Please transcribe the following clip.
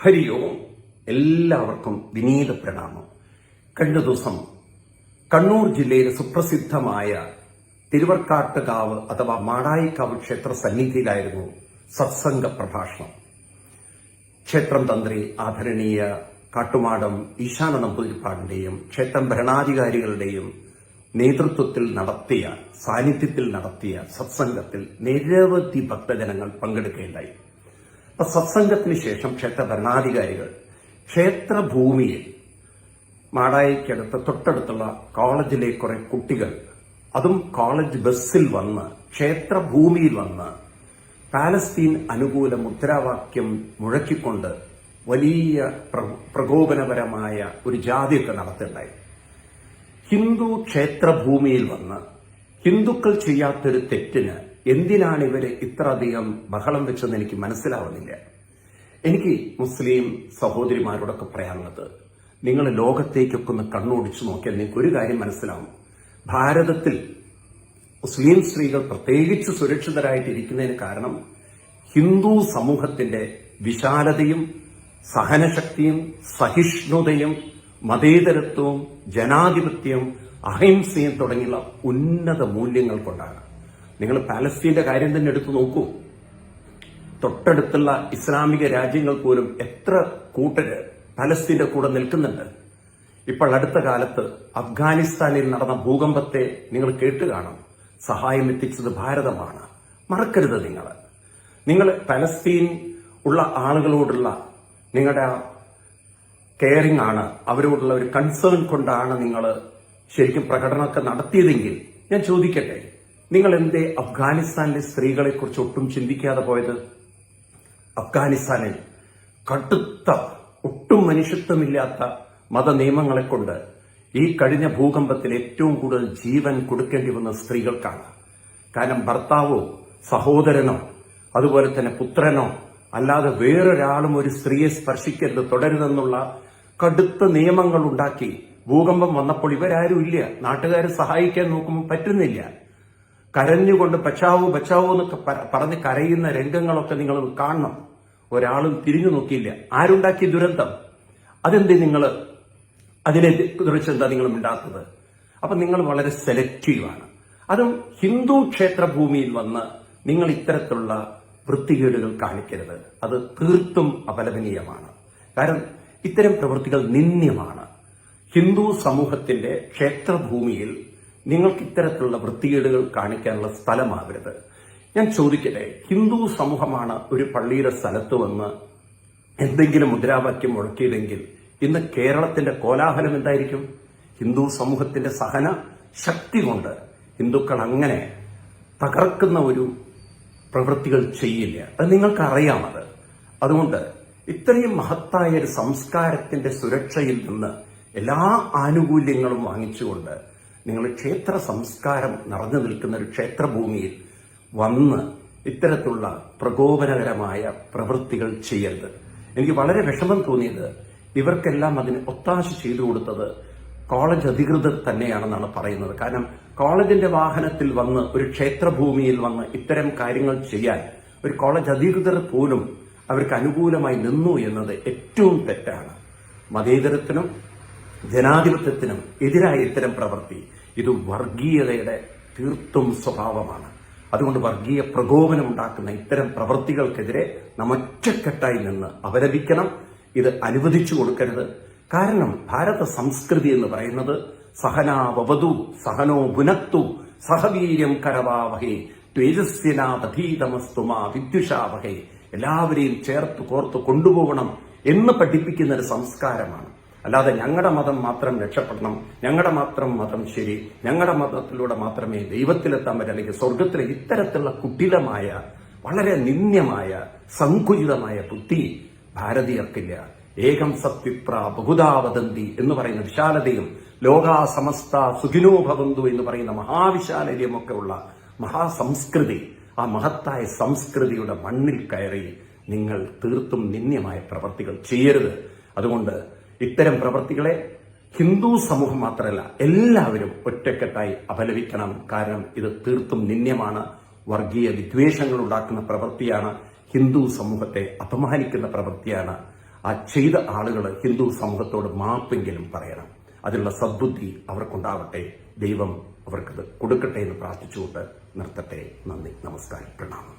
ഹരി ഓം എല്ലാവർക്കും വിനീത പ്രണാമം. കഴിഞ്ഞ ദിവസം കണ്ണൂർ ജില്ലയിലെ സുപ്രസിദ്ധമായ തിരുവർക്കാട്ടുകാവ് അഥവാ മാടായിക്കാവ് ക്ഷേത്ര സന്നിധിയിലായിരുന്നു സത്സംഗ പ്രഭാഷണം. ക്ഷേത്രം തന്ത്രി ആദരണീയ കാട്ടുമാടം ഈശാന നമ്പൂതിരിപ്പാടിന്റെയും ക്ഷേത്രം ഭരണാധികാരികളുടെയും നേതൃത്വത്തിൽ നടത്തിയ സാന്നിധ്യത്തിൽ നടത്തിയ സത്സംഗത്തിൽ നിരവധി ഭക്തജനങ്ങൾ പങ്കെടുക്കുകയുണ്ടായി. അപ്പൊ സത്സംഗത്തിന് ശേഷം ക്ഷേത്ര ഭരണാധികാരികൾ ക്ഷേത്രഭൂമിയിൽ മാടായിക്കടുത്ത് തൊട്ടടുത്തുള്ള കോളേജിലെ കുറെ കുട്ടികൾ അതും കോളേജ് ബസ്സിൽ വന്ന് ക്ഷേത്രഭൂമിയിൽ വന്ന് പാലസ്തീൻ അനുകൂല മുദ്രാവാക്യം മുഴക്കിക്കൊണ്ട് വലിയ പ്ര- പ്രകോപനപരമായ ഒരു ജാതിയൊക്കെ നടത്തുണ്ടായി ഹിന്ദു ക്ഷേത്രഭൂമിയിൽ വന്ന് ഹിന്ദുക്കൾ ചെയ്യാത്തൊരു തെറ്റിന് എന്തിനാണ് ഇവർ ഇത്രയധികം ബഹളം വെച്ചെന്ന് എനിക്ക് മനസ്സിലാവുന്നില്ല. എനിക്ക് മുസ്ലിം സഹോദരിമാരോടൊക്കെ പറയാനുള്ളത് നിങ്ങൾ ലോകത്തേക്കൊക്കെ ഒന്ന് കണ്ണോടിച്ചു നോക്കിയാൽ നിങ്ങൾക്ക് ഒരു കാര്യം മനസ്സിലാവും. ഭാരതത്തിൽ മുസ്ലിം സ്ത്രീകൾ പ്രത്യേകിച്ച് സുരക്ഷിതരായിട്ടിരിക്കുന്നതിന് കാരണം ഹിന്ദു സമൂഹത്തിന്റെ വിശാലതയും സഹനശക്തിയും സഹിഷ്ണുതയും മതേതരത്വവും ജനാധിപത്യം അഹിംസയും തുടങ്ങിയുള്ള ഉന്നത മൂല്യങ്ങൾ കൊണ്ടാണ്. നിങ്ങൾ പാലസ്തീന്റെ കാര്യം തന്നെ എടുത്തു നോക്കൂ. തൊട്ടടുത്തുള്ള ഇസ്ലാമിക രാജ്യങ്ങൾ പോലും എത്ര കൂട്ടര് പലസ്തീന്റെ കൂടെ നിൽക്കുന്നുണ്ട്. ഇപ്പോൾ അടുത്ത കാലത്ത് അഫ്ഗാനിസ്ഥാനിൽ നടന്ന ഭൂകമ്പത്തെ നിങ്ങൾ കേട്ട് കാണും. സഹായം എത്തിച്ചത് ഭാരതമാണ്. മറക്കരുത് നിങ്ങൾ നിങ്ങൾ പലസ്തീൻ ഉള്ള ആളുകളോടുള്ള നിങ്ങളുടെ കെയറിംഗ് ആണ്. അവരോടുള്ള ഒരു കൺസേൺ കൊണ്ടാണ് നിങ്ങൾ ശരിക്കും പ്രകടനമൊക്കെ നടത്തിയതെങ്കിൽ ഞാൻ ചോദിക്കട്ടെ? നിങ്ങൾ എന്തേ അഫ്ഗാനിസ്ഥാനിലെ സ്ത്രീകളെ കുറിച്ച് ഒട്ടും ചിന്തിക്കാതെ പോയത്? അഫ്ഗാനിസ്ഥാനിൽ കടുത്ത ഒട്ടും മനുഷ്യത്വമില്ലാത്ത മത നിയമങ്ങളെ കൊണ്ട് ഈ കഴിഞ്ഞ ഭൂകമ്പത്തിൽ ഏറ്റവും കൂടുതൽ ജീവൻ കൊടുക്കേണ്ടി വന്ന സ്ത്രീകൾക്കാണ്. കാരണം ഭർത്താവോ സഹോദരനോ അതുപോലെ തന്നെ പുത്രനോ അല്ലാതെ വേറൊരാളും ഒരു സ്ത്രീയെ സ്പർശിക്കരുത് തുടരുതെന്നുള്ള കടുത്ത നിയമങ്ങൾ ഉണ്ടാക്കി ഭൂകമ്പം വന്നപ്പോൾ ഇവരാരും ഇല്ല. നാട്ടുകാരെ സഹായിക്കാൻ നോക്കുമ്പോൾ പറ്റുന്നില്ല. കരഞ്ഞുകൊണ്ട് ബച്ചാവോ ബച്ചാവോ എന്നൊക്കെ പറഞ്ഞ് കരയുന്ന രംഗങ്ങളൊക്കെ നിങ്ങൾ കാണണം. ഒരാളും തിരിഞ്ഞു നോക്കിയില്ല. ആരുണ്ടാക്കിയ ദുരന്തം? അതെന്ത് നിങ്ങൾ അതിനെ കുറിച്ച് എന്താ നിങ്ങൾ ഉണ്ടാക്കുന്നത്? അപ്പൊ നിങ്ങൾ വളരെ സെലക്റ്റീവാണ് അതും ഹിന്ദു ക്ഷേത്ര ഭൂമിയിൽ വന്ന് നിങ്ങൾ ഇത്തരത്തിലുള്ള വൃത്തികേടുകൾ കാണിക്കരുത്. അത് തീർത്തും അപലപനീയമാണ്. കാരണം ഇത്തരം പ്രവൃത്തികൾ നിന്ദ്യമാണ്. ഹിന്ദു സമൂഹത്തിന്റെ ക്ഷേത്രഭൂമിയിൽ നിങ്ങൾക്ക് ഇത്തരത്തിലുള്ള വൃത്തികേടുകൾ കാണിക്കാനുള്ള സ്ഥലമാകരുത്. ഞാൻ ചോദിക്കട്ടെ ഹിന്ദു സമൂഹമാണ് ഒരു പള്ളിയുടെ സ്ഥലത്ത് വന്ന് എന്തെങ്കിലും മുദ്രാവാക്യം മുഴക്കിയതെങ്കിൽ ഇന്ന് കേരളത്തിന്റെ കോലാഹലം എന്തായിരിക്കും? ഹിന്ദു സമൂഹത്തിന്റെ സഹന ശക്തി കൊണ്ട് ഹിന്ദുക്കൾ അങ്ങനെ തകർക്കുന്ന ഒരു പ്രവൃത്തികൾ ചെയ്യില്ല. അത് നിങ്ങൾക്ക് അറിയാമത് അതുകൊണ്ട് ഇത്രയും മഹത്തായ ഒരു സംസ്കാരത്തിന്റെ സുരക്ഷയിൽ നിന്ന് എല്ലാ ആനുകൂല്യങ്ങളും വാങ്ങിച്ചുകൊണ്ട് നിങ്ങൾ ക്ഷേത്ര സംസ്കാരം നിറഞ്ഞു നിൽക്കുന്ന ഒരു ക്ഷേത്രഭൂമിയിൽ വന്ന് ഇത്തരത്തിലുള്ള പ്രകോപനകരമായ പ്രവൃത്തികൾ ചെയ്യരുത്. എനിക്ക് വളരെ വിഷമം തോന്നിയത് ഇവർക്കെല്ലാം അതിന് ഒത്താശ ചെയ്തു കൊടുത്തത് കോളേജ് അധികൃതർ തന്നെയാണെന്നാണ് പറയുന്നത്. കാരണം കോളേജിന്റെ വാഹനത്തിൽ വന്ന് ഒരു ക്ഷേത്രഭൂമിയിൽ വന്ന് ഇത്തരം കാര്യങ്ങൾ ചെയ്യാൻ ഒരു കോളേജ് അധികൃതർ പോലും അവർക്ക് അനുകൂലമായി നിന്നു എന്നത് ഏറ്റവും തെറ്റാണ്. മതേതരത്തിനും ജനാധിപത്യത്തിനും എതിരായ ഇത്തരം പ്രവൃത്തി. ഇത് വർഗീയതയുടെ തീർത്തും സ്വഭാവമാണ്. അതുകൊണ്ട് വർഗീയ പ്രകോപനം ഉണ്ടാക്കുന്ന ഇത്തരം പ്രവൃത്തികൾക്കെതിരെ നാം ഒറ്റക്കെട്ടായി നിന്ന് അപലപിക്കണം. ഇത് അനുവദിച്ചു കൊടുക്കരുത്. കാരണം ഭാരത സംസ്കൃതി എന്ന് പറയുന്നത് സഹനാവതു സഹനോ പുനത്തു സഹവീര്യം കരവാവഹേ ത്വേജസ്യനാവധീതമസ്തുമാ വിദ്യുഷാവഹേ. എല്ലാവരെയും ചേർത്ത് കോർത്ത് കൊണ്ടുപോകണം എന്ന് പഠിപ്പിക്കുന്ന ഒരു സംസ്കാരമാണ്. അല്ലാതെ ഞങ്ങളുടെ മതം മാത്രം രക്ഷപ്പെടണം ഞങ്ങളുടെ മാത്രം മതം ശരി ഞങ്ങളുടെ മതത്തിലൂടെ മാത്രമേ ദൈവത്തിലെത്താൻ പറ്റൂ അല്ലെങ്കിൽ സ്വർഗത്തിലെ ഇത്തരത്തിലുള്ള കുട്ടിലമായ വളരെ നിന്ദ്യമായ സങ്കുചിതമായ ബുദ്ധി ഭാരതീയർക്കില്ല. ഏകം സത്വിപ്ര ബഹുദാവദന്തി എന്ന് പറയുന്ന വിശാലതയും ലോകാ സമസ്ത സുഖിനോ ഭവന്തു എന്ന് പറയുന്ന മഹാവിശാലതയുമൊക്കെ ഉള്ള മഹാസംസ്കൃതി ആ മഹത്തായ സംസ്കൃതിയുടെ മണ്ണിൽ കയറി നിങ്ങൾ തീർത്തും നിന്ദ്യമായ പ്രവർത്തികൾ ചെയ്യരുത്. അതുകൊണ്ട് ഇത്തരം പ്രവൃത്തികളെ ഹിന്ദു സമൂഹം മാത്രമല്ല എല്ലാവരും ഒറ്റക്കെട്ടായി അപലപിക്കണം. കാരണം ഇത് തീർത്തും നിന്യമാണ് വർഗീയ വിദ്വേഷങ്ങൾ ഉണ്ടാക്കുന്ന പ്രവൃത്തിയാണ് ഹിന്ദു സമൂഹത്തെ അപമാനിക്കുന്ന പ്രവൃത്തിയാണ് ആ ചെയ്ത ആളുകൾ ഹിന്ദു സമൂഹത്തോട് മാപ്പെങ്കിലും പറയണം. അതിനുള്ള സദ്ബുദ്ധി അവർക്കുണ്ടാവട്ടെ. ദൈവം അവർക്കത് കൊടുക്കട്ടെ എന്ന് പ്രാർത്ഥിച്ചുകൊണ്ട് നിർത്തട്ടെ. നന്ദി. നമസ്കാരം. പ്രണാമം.